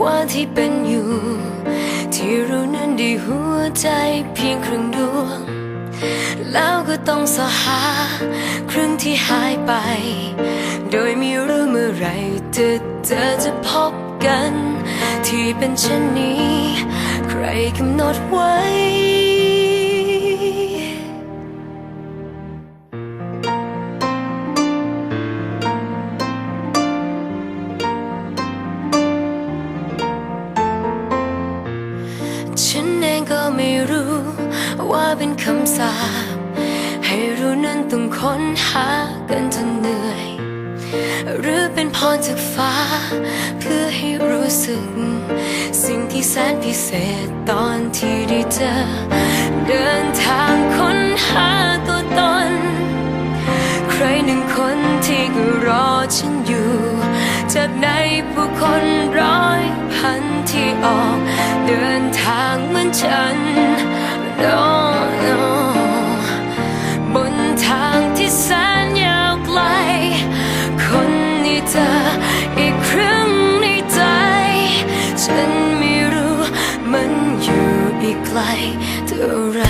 ว่าที่เป็นอยู่ ที่รู้นั้นดีหัวใจเพียงครึ่งดวง แล้วก็ต้องสหาครึ่งที่หายไป โดยไม่รู้เมื่อไรเธอเธอจะพบกัน ที่เป็นเช่นนี้ ใครกำหนดไว้ ว่าเป็นคำสาปให้รู้นั้นต้องค้นหากันจนเหนื่อย หรือเป็นพรจากฟ้า เพื่อให้รู้สึก สิ่งที่แสนพิเศษตอนที่ได้เจอ เดินทางค้นหาตัวตน ใครหนึ่งคนที่ก็รอฉันอยู่ จากในผู้คนร้อยพันที่ออก เดินทางเหมือนฉัน no, no บนทางที่แสนยาวไกล คนนี้เธออีกครึ่งในใจ ฉันไม่รู้มันอยู่อีกไกลเท่าไร